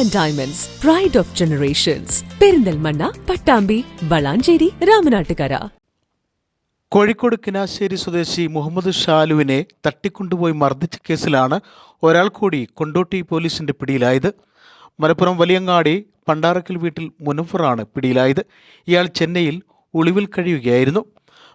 And diamonds pride of generations Perinthalmanna Pattambi Valanchery Ramanattukara Kozhikode Kinassery സ്വദേശി മുഹമ്മദ് ഷാലുവിനെ തട്ടിക്കൊണ്ടുപോയി മർദ്ദിച്ച കേസിലാണ് ഒരാൾ കൂടി കൊണ്ടോട്ടി പോലീസിന്റെ പിടിയിലായത്. മലപ്പുറം വലിയങ്ങാടി പണ്ടാറക്കൽ വീട്ടിൽ മുനഫറാണ് പിടിയിലായത്. ഇയാൾ ചെന്നൈയിൽ ഒളിവിൽ കഴിയുകയായിരുന്നു.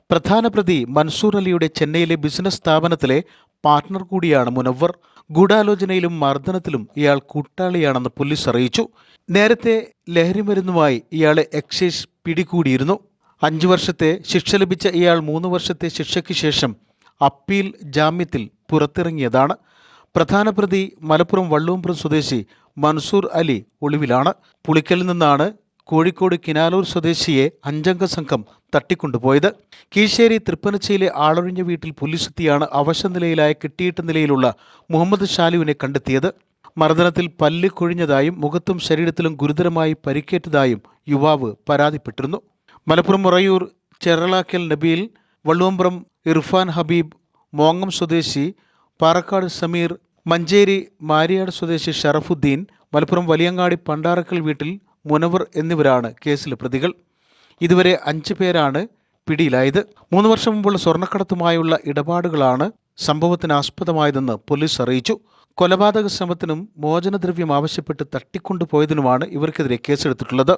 പ്രധാന പ്രതി മൻസൂർ അലിയുടെ ചെന്നൈയിലെ ബിസിനസ് സ്ഥാപനത്തിലെ പാർട്ട്ണർ കൂടിയാണ് മുനവർ ഗൂഢാലോചനയിലും മർദ്ദനത്തിലും ഇയാൾ കൂട്ടാളിയാണെന്ന് പോലീസ് അറിയിച്ചു. നേരത്തെ ലഹരിമരുന്നുമായി ഇയാളെ എക്സൈസ് പിടികൂടിയിരുന്നു. അഞ്ചു വർഷത്തെ ശിക്ഷ ലഭിച്ച ഇയാൾ മൂന്ന് വർഷത്തെ ശിക്ഷയ്ക്ക് ശേഷം അപ്പീൽ ജാമ്യത്തിൽ പുറത്തിറങ്ങിയതാണ്. പ്രധാന പ്രതി മലപ്പുറം വള്ളുവമ്പ്രം സ്വദേശി മൻസൂർ അലി ഒളിവിലാണ്. പുളിക്കലിൽ നിന്നാണ് കോഴിക്കോട് കിനാലൂർ സ്വദേശിയെ അഞ്ചംഗ സംഘം തട്ടിക്കൊണ്ടുപോയത്. കീശേരി തൃപ്പനച്ചയിലെ ആളൊഴിഞ്ഞ വീട്ടിൽ പോലീസ് എത്തിയാണ് അവശനിലയിലായ കിട്ടിയിട്ട നിലയിലുള്ള മുഹമ്മദ് ഷാലുവിനെ കണ്ടെത്തിയത്. മർദ്ദനത്തിൽ പല്ല് കൊഴിഞ്ഞതായും മുഖത്തും ശരീരത്തിലും ഗുരുതരമായി പരിക്കേറ്റതായും യുവാവ് പരാതിപ്പെട്ടിരുന്നു. മലപ്പുറം മുറയൂർ ചെറളാക്കൽ നബീൽ വള്ളുവമ്പ്രം ഇർഫാൻ ഹബീബ് മോങ്ങം സ്വദേശി പാറക്കാട് സമീർ മഞ്ചേരി മാരിയാട് സ്വദേശി ഷറഫുദ്ദീൻ മലപ്പുറം വലിയങ്ങാടി പണ്ടാറക്കൽ വീട്ടിൽ മുനവർ എന്നിവരാണ് കേസിൽ പ്രതികൾ. ഇതുവരെ അഞ്ചു പേരാണ് പിടിയിലായത്. മൂന്ന് വർഷം മുമ്പുള്ള സ്വർണക്കടത്തുമായുള്ള ഇടപാടുകളാണ് സംഭവത്തിന് ആസ്പദമായതെന്ന് പോലീസ് അറിയിച്ചു. കൊലപാതക ശ്രമത്തിനും മോചനദ്രവ്യം ആവശ്യപ്പെട്ട് തട്ടിക്കൊണ്ടുപോയതിനുമാണ് ഇവർക്കെതിരെ കേസെടുത്തിട്ടുള്ളത്.